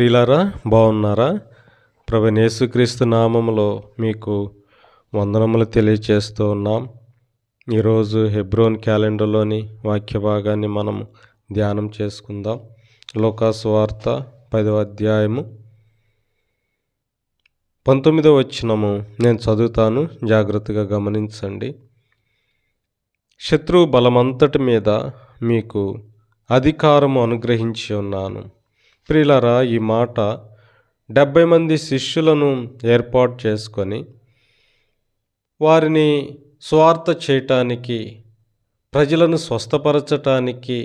ప్రియులారా బాగున్నారా? ప్రభు యేసుక్రీస్తు నామములో మీకు వందనములు తెలియచేస్తూ ఉన్నాం. ఈరోజు హెబ్రోన్ క్యాలెండర్లోని వాక్య భాగాన్ని మనం ధ్యానం చేసుకుందాం. లోకాసు వార్త పదవ అధ్యాయము పంతొమ్మిదవ వచ్చినము నేను చదువుతాను జాగ్రత్తగా గమనించండి. శత్రువు బలమంతటి మీద మీకు అధికారము అనుగ్రహించి ఉన్నాను. ప్రిలరా ఈ మాట డెబ్భై మంది శిష్యులను ఏర్పాటు చేసుకొని వారిని స్వార్థ చేయటానికి ప్రజలను స్వస్థపరచటానికి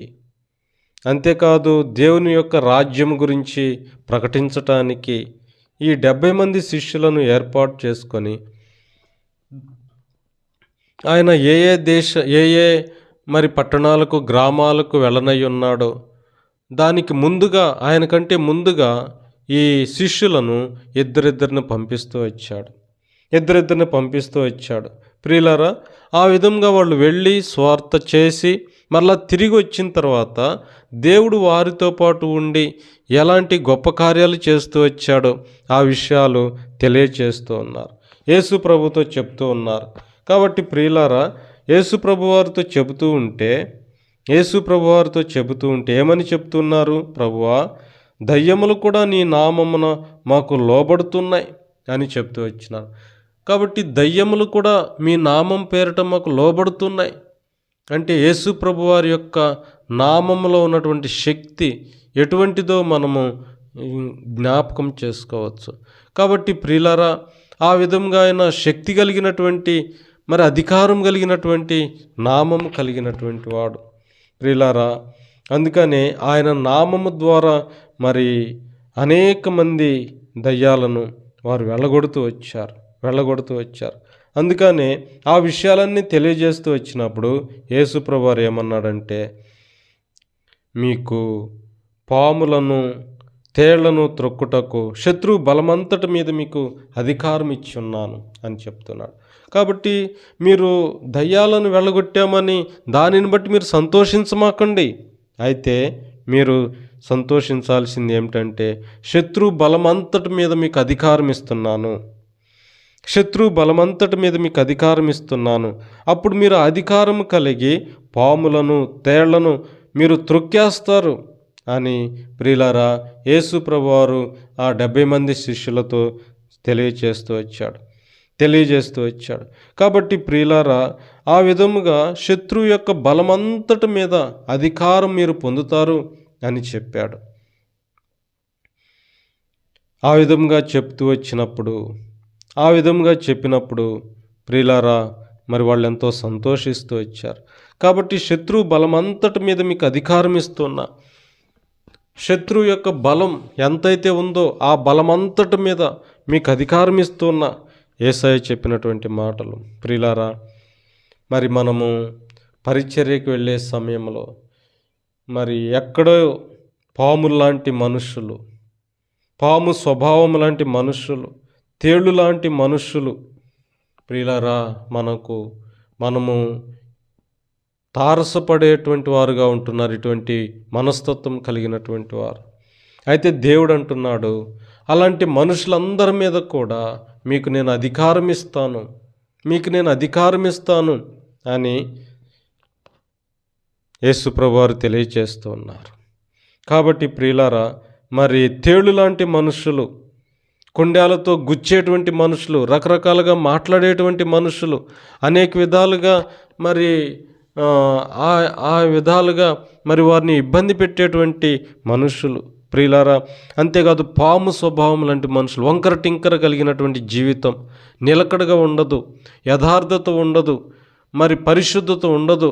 అంతేకాదు దేవుని యొక్క రాజ్యం గురించి ప్రకటించటానికి ఈ డెబ్భై మంది శిష్యులను ఏర్పాటు చేసుకొని ఆయన ఏ ఏ దేశ ఏ ఏ మరి పట్టణాలకు గ్రామాలకు వెళ్ళనై ఉన్నాడో దానికి ముందుగా ఆయన కంటే ముందుగా ఈ శిష్యులను ఇద్దరిద్దరిని పంపిస్తూ వచ్చాడు. ఇద్దరిద్దరిని పంపిస్తూ వచ్చాడు. ప్రియులారా ఆ విధంగా వాళ్ళు వెళ్ళి స్వార్థ చేసి మరలా తిరిగి వచ్చిన తర్వాత దేవుడు వారితో పాటు ఉండి ఎలాంటి గొప్ప కార్యాలు చేస్తూ వచ్చాడో ఆ విషయాలు తెలియచేస్తూ ఉన్నారు. యేసు ప్రభుతో చెప్తూ ఉన్నారు. కాబట్టి ప్రియులారా యేసు ప్రభు వారితో చెబుతూ ఉంటే యేసు ప్రభువారితో చెబుతూ ఉంటే ఏమని చెప్తున్నారు? ప్రభువా దయ్యములు కూడా నీ నామమున మాకు లోబడుతున్నాయి అని చెప్తూ వచ్చినారు. కాబట్టి దయ్యములు కూడా మీ నామం పేరిట మాకు లోబడుతున్నాయి. అంటే యేసు ప్రభువారి యొక్క నామములో ఉన్నటువంటి శక్తి ఎటువంటిదో మనము జ్ఞాపకం చేసుకోవచ్చు. కాబట్టి ప్రిలరా ఆ విధంగా ఆయన శక్తి కలిగినటువంటి మరి అధికారం కలిగినటువంటి నామం కలిగినటువంటి వాడు. ప్రియులారా అందుకనే ఆయన నామము ద్వారా మరి అనేక మంది దయ్యాలను వారు వెళ్ళగొడుతూ వచ్చారు వెళ్ళగొడుతూ వచ్చారు. అందుకనే ఆ విషయాలన్నీ తెలియజేస్తూ వచ్చినప్పుడు యేసుప్రభు ఏమన్నాడంటే మీకు పాములను తేళ్ళను త్రొక్కుటకు శత్రువు బలమంతటి మీద మీకు అధికారం ఇచ్చి ఉన్నాను అని చెప్తున్నాడు. కాబట్టి మీరు దయ్యాలను వెళ్ళగొట్టామని దానిని బట్టి మీరు సంతోషించమాకండి. అయితే మీరు సంతోషించాల్సింది ఏమిటంటే శత్రు బలమంతటి మీద మీకు అధికారం ఇస్తున్నాను. శత్రు బలమంతటి మీద మీకు అధికారం ఇస్తున్నాను. అప్పుడు మీరు అధికారం కలిగి పాములను తేళ్ళను మీరు త్రొక్కేస్తారు అని ప్రియులారా యేసు ప్రభువారు ఆ డెబ్బై మంది శిష్యులతో తెలియచేస్తూ వచ్చాడు. తెలియజేస్తూ వచ్చాడు. కాబట్టి ప్రియులారా ఆ విధముగా శత్రువు యొక్క బలమంతటి మీద అధికారం మీరు పొందుతారు అని చెప్పాడు. ఆ విధంగా చెప్తూ వచ్చినప్పుడు ఆ విధంగా చెప్పినప్పుడు ప్రియులారా మరి వాళ్ళు ఎంతో సంతోషిస్తూ వచ్చారు. కాబట్టి శత్రువు బలమంతటి మీద మీకు అధికారం ఇస్తున్నా. శత్రువు యొక్క బలం ఎంతైతే ఉందో ఆ బలమంతటి మీద మీకు అధికారం ఇస్తున్నా. ఏసఐ చెప్పినటువంటి మాటలు. ప్రిలారా మరి మనము పరిచర్యకు వెళ్ళే సమయంలో మరి ఎక్కడో పాములు లాంటి మనుషులు పాము స్వభావం లాంటి మనుషులు తేళ్ళు లాంటి మనుషులు ప్రియులారా మనకు మనము తారసపడేటువంటి వారుగా ఉంటున్నారు ఇటువంటి మనస్తత్వం కలిగినటువంటి వారు. అయితే దేవుడు అంటున్నాడు అలాంటి మనుషులందరి మీద కూడా మీకు నేను అధికారం ఇస్తాను. మీకు నేను అధికారం ఇస్తాను అని యేసుప్రభువారు తెలియచేస్తూ ఉన్నారు. కాబట్టి ప్రియులారా మరి తేళ్ళు లాంటి మనుషులు కుండాలతో గుచ్చేటువంటి మనుషులు రకరకాలుగా మాట్లాడేటువంటి మనుషులు అనేక విధాలుగా మరి ఆ విధాలుగా మరి వారిని ఇబ్బంది పెట్టేటువంటి మనుషులు ప్రియులారా అంతేకాదు పాము స్వభావం లాంటి మనుషులు వంకర టింకర కలిగినటువంటి జీవితం నిలకడగా ఉండదు యథార్థత ఉండదు మరి పరిశుద్ధత ఉండదు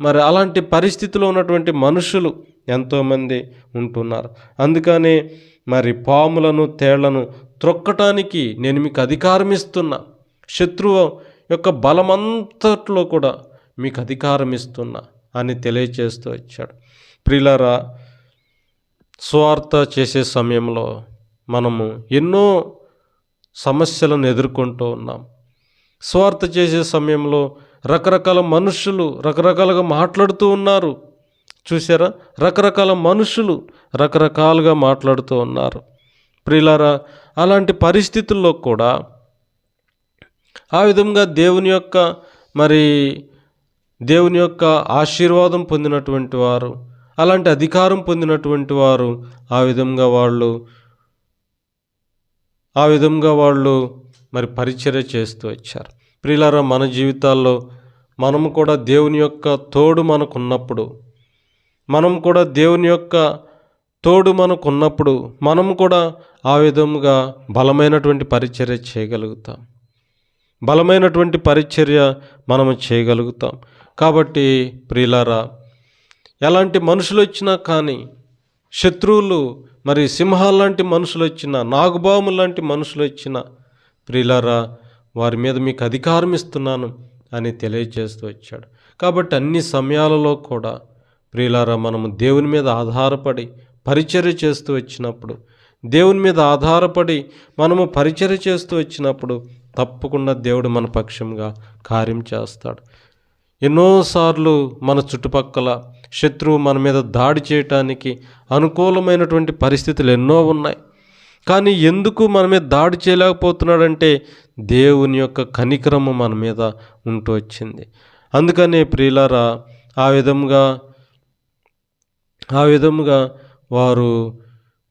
మరి అలాంటి పరిస్థితిలో ఉన్నటువంటి మనుషులు ఎంతోమంది ఉంటున్నారు. అందుకనే మరి పాములను తేళ్ళను త్రొక్కటానికి నేను మీకు అధికారం ఇస్తున్నా. శత్రువు యొక్క బలమంతట్లో కూడా మీకు అధికారం ఇస్తున్నా అని తెలియచేస్తూ వచ్చాడు. ప్రిలరా స్వార్థ చేసే సమయంలో మనము ఎన్నో సమస్యలను ఎదుర్కొంటూ ఉన్నాం. స్వార్థ చేసే సమయంలో రకరకాల మనుషులు రకరకాలుగా మాట్లాడుతూ ఉన్నారు. చూసారా రకరకాల మనుషులు రకరకాలుగా మాట్లాడుతూ ఉన్నారు. ప్రిలారా అలాంటి పరిస్థితుల్లో కూడా ఆ విధంగా దేవుని యొక్క మరి దేవుని యొక్క ఆశీర్వాదం పొందినటువంటి వారు అలాంటి అధికారం పొందినటువంటి వారు ఆ విధంగా వాళ్ళు ఆ విధంగా వాళ్ళు మరి పరిచర్య చేస్తూ వచ్చారు. ప్రియులారా మన జీవితాల్లో మనము కూడా దేవుని యొక్క తోడు మనకున్నప్పుడు మనం కూడా దేవుని యొక్క తోడు మనకున్నప్పుడు మనం కూడా ఆ విధముగా బలమైనటువంటి పరిచర్య చేయగలుగుతాం. బలమైనటువంటి పరిచర్య మనము చేయగలుగుతాం. కాబట్టి ప్రియులారా ఎలాంటి మనుషులు వచ్చినా కానీ శత్రువులు మరి సింహాలు లాంటి మనుషులు వచ్చినా నాగుబాము లాంటి మనుషులు వచ్చినా ప్రియులారా వారి మీద మీకు అధికారం ఇస్తున్నాను అని తెలియజేస్తూ వచ్చాడు. కాబట్టి అన్ని సమయాలలో కూడా ప్రియులారా మనము దేవుని మీద ఆధారపడి పరిచర్య చేస్తూ వచ్చినప్పుడు దేవుని మీద ఆధారపడి మనము పరిచర్య చేస్తూ వచ్చినప్పుడు తప్పకుండా దేవుడు మన పక్షంగా కార్యం చేస్తాడు. ఎన్నోసార్లు మన చుట్టుపక్కల శత్రువు మన మీద దాడి చేయటానికి అనుకూలమైనటువంటి పరిస్థితులు ఎన్నో ఉన్నాయి. కానీ ఎందుకు మన మీద దాడి చేయలేకపోతున్నాడంటే దేవుని యొక్క కనికరము మన మీద ఉంటూ వచ్చింది. అందుకనే ప్రియులారా ఆ విధంగా ఆ విధముగా వారు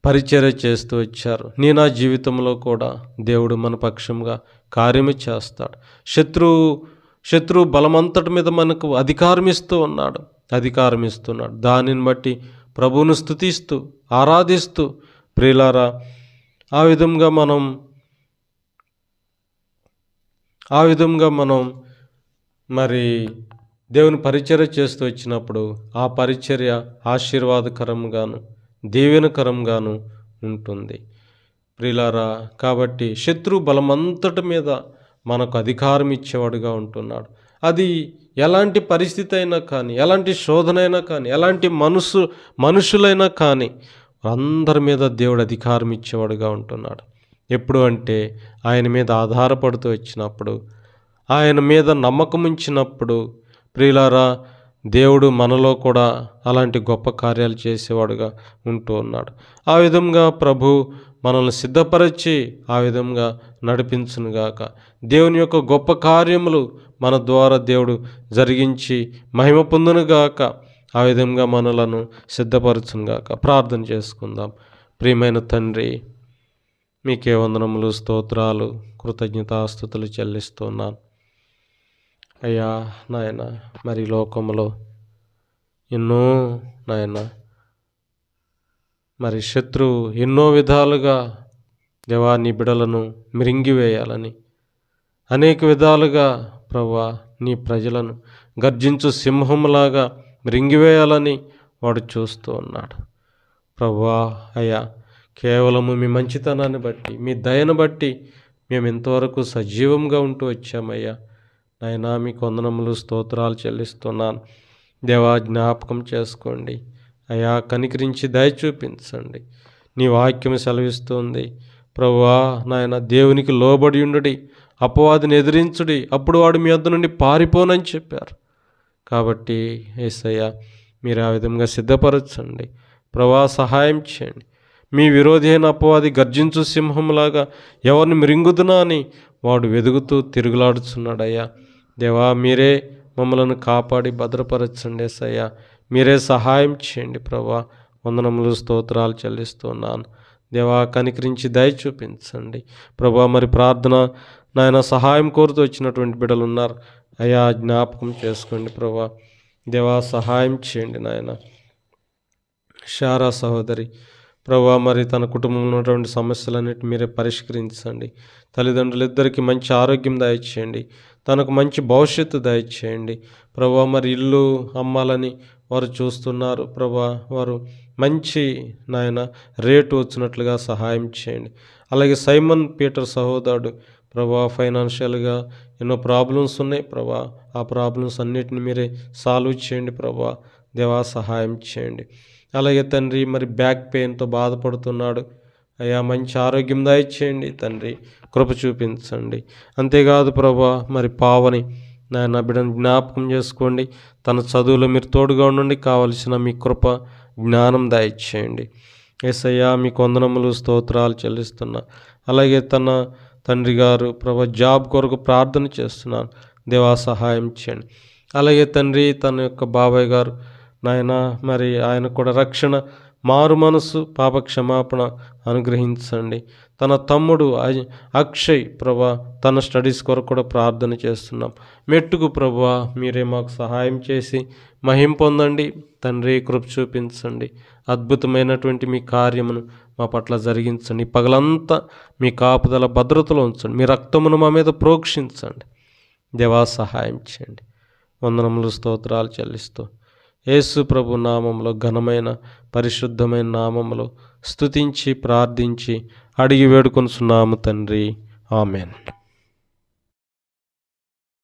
పరిచర్య చేస్తూ వచ్చారు. నీ నా జీవితంలో కూడా దేవుడు మన పక్షంగా కార్యము చేస్తాడు. శత్రువు శత్రువు బలమంతటి మీద మనకు అధికారం ఇస్తూ ఉన్నాడు అధికారం ఇస్తున్నాడు దానిని బట్టి ప్రభువును స్థుతిస్తూ ఆరాధిస్తూ ప్రియులారా ఆ విధంగా మనం ఆ విధంగా మనం మరి దేవుని పరిచర్య చేస్తూ వచ్చినప్పుడు ఆ పరిచర్య ఆశీర్వాదకరంగాను దీవెనకరంగాను ఉంటుంది. ప్రిలారా కాబట్టి శత్రు బలమంతటి మీద మనకు అధికారం ఇచ్చేవాడుగా ఉంటున్నాడు. అది ఎలాంటి పరిస్థితి అయినా కానీ ఎలాంటి శోధనైనా కానీ ఎలాంటి మనసు మనుషులైనా కానీ అందరి మీద దేవుడు అధికారం ఇచ్చేవాడుగా ఉంటున్నాడు. ఎప్పుడు అంటే ఆయన మీద ఆధారపడుతూ వచ్చినప్పుడు ఆయన మీద నమ్మకం ఉంచినప్పుడు ప్రియులారా దేవుడు మనలో కూడా అలాంటి గొప్ప కార్యాలు చేసేవాడుగా ఉంటూ ఉన్నాడు. ఆ విధంగా ప్రభు మనల్ని సిద్ధపరిచి ఆ విధంగా నడిపించునుగాక. దేవుని యొక్క గొప్ప కార్యములు మన ద్వారా దేవుడు జరిగించి మహిమ పొందునుగాక. ఆ విధంగా మనలను సిద్ధపరచునుగాక. ప్రార్థన చేసుకుందాం. ప్రియమైన తండ్రి మీకే వందనములు స్తోత్రాలు కృతజ్ఞతాస్థుతులు చెల్లిస్తున్నాను. అయ్యా నాయన మరి లోకంలో ఎన్నో నాయన మరి శత్రువు ఎన్నో విధాలుగా దేవా నీ బిడలను మిరింగివేయాలని. అనేక విధాలుగా ప్రభా నీ ప్రజలను గర్జించు సింహంలాగా మిరింగివేయాలని వాడు చూస్తూ ఉన్నాడు. ప్రభా అయ్యా కేవలము మీ మంచితనాన్ని బట్టి మీ దయను బట్టి మేము ఇంతవరకు సజీవంగా ఉంటూ వచ్చామయ్యా. నాయనా మీ కొందనములు స్తోత్రాలు చెల్లిస్తున్నాను. దేవా జ్ఞాపకం చేసుకోండి. అయా కనికరించి దయ చూపించండి. నీ వాక్యం సెలవిస్తుంది. ప్రభువా నాయన దేవునికి లోబడి ఉండుడి అపవాదిని ఎదిరించుడి అప్పుడు వాడు మీ వద్ద నుండి పారిపోనని చెప్పారు. కాబట్టి ఏసయ్య మీరు ఆ విధంగా సిద్ధపరచండి. ప్రభా సహాయం చేయండి. మీ విరోధి అయిన అపవాది గర్జించు సింహంలాగా ఎవరిని మృంగుదునా అని వాడు వెదుగుతూ తిరుగులాడుచున్నాడయ్యా. దేవా మీరే మమ్మలను కాపాడి భద్రపరచండి ఏసయ్యా. మీరే సహాయం చేయండి ప్రభా వందనములు స్తోత్రాలు చెల్లిస్తున్నాను. దేవా కనికరించి దయ చూపించండి. ప్రభా మరి ప్రార్థన నాయన సహాయం కోరుతూ వచ్చినటువంటి బిడ్డలు ఉన్నారు అయా జ్ఞాపకం చేసుకోండి ప్రభా. దేవా సహాయం చేయండి నాయన. షారా సహోదరి ప్రభా మరి తన కుటుంబంలో ఉన్నటువంటి సమస్యలన్నిటి మీరే పరిష్కరించండి. తల్లిదండ్రులిద్దరికీ మంచి ఆరోగ్యం దయచేయండి. తనకు మంచి భవిష్యత్తు దయచేయండి. ప్రభా మరి ఇల్లు అమ్మాలని వారు చూస్తున్నారు. ప్రభా వారు మంచి నాయన రేటు వచ్చినట్లుగా సహాయం చేయండి. అలాగే సైమన్ పీటర్ సహోదరుడు ప్రభా ఫైనాన్షియల్గా ఎన్నో ప్రాబ్లమ్స్ ఉన్నాయి. ప్రభా ఆ ప్రాబ్లమ్స్ అన్నిటిని మీరే సాల్వ్ చేయండి. ప్రభా దేవా సహాయం చేయండి. అలాగే తండ్రి మరి బ్యాక్ పెయిన్తో బాధపడుతున్నాడు. అయ్యా మంచి ఆరోగ్యం దయచేయండి తండ్రి కృప చూపించండి. అంతేకాదు ప్రభా మరి పావని నాయన బిడ్డను జ్ఞాపకం చేసుకోండి. తన చదువులో మీరు తోడుగా ఉండండి. కావలసిన మీ కృప జ్ఞానం దయచేయండి. ఏసయ్యా మీ కొందనములు స్తోత్రాలు చెల్లిస్తున్నా. అలాగే తన తండ్రి గారు ప్రభా జాబ్ కొరకు ప్రార్థన చేస్తున్నాను. దేవా సహాయం చేయండి. అలాగే తండ్రి తన యొక్క బాబాయ్ గారు నాయన మరి ఆయన కూడా రక్షణ మారు మనసు పాప క్షమాపణ అనుగ్రహించండి. తన తమ్ముడు అక్షయ్ ప్రభా తన స్టడీస్ కొరకు కూడా ప్రార్థన చేస్తున్నాం. మెట్టుకు ప్రభా మీరే మాకు సహాయం చేసి మహిం పొందండి. తండ్రి కృప చూపించండి. అద్భుతమైనటువంటి మీ కార్యమును మా పట్ల జరిగించండి. పగలంతా మీ కాపుదల భద్రతలో ఉంచండి. మీ రక్తమును మా మీద ప్రోక్షించండి. దేవా సహాయం చేయండి. వందనములు స్తోత్రాలు చెల్లిస్తూ యేసు ప్రభు నామంలో ఘనమైన పరిశుద్ధమైన నామంలో స్తుతించి ప్రార్థించి అడిగి వేడుకొనుచున్నాము తండ్రి. ఆమెన్.